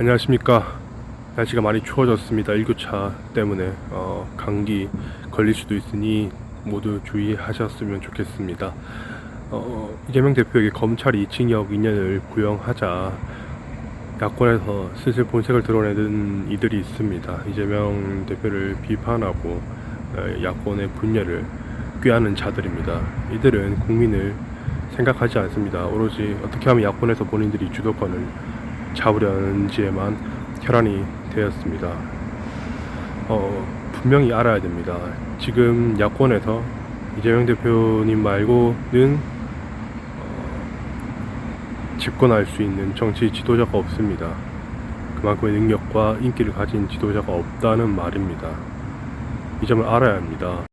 안녕하십니까. 날씨가 많이 추워졌습니다. 일교차 때문에 어, 감기 걸릴 수도 있으니 모두 주의하셨으면 좋겠습니다. 어, 이재명 대표에게 검찰이 징역 2년을 구형하자 야권에서 슬슬 본색을 드러내는 이들이 있습니다. 이재명 대표를 비판하고 어, 야권의 분열을 꾀하는 자들입니다. 이들은 국민을 생각하지 않습니다. 오로지 어떻게 하면 야권에서 본인들이 주도권을 잡으려는지에만 혈안이 되었습니다. 어, 분명히 알아야 됩니다. 지금 야권에서 이재명 대표님 말고는 어, 집권할 수 있는 정치 지도자가 없습니다. 그만큼의 능력과 인기를 가진 지도자가 없다는 말입니다. 이 점을 알아야 합니다.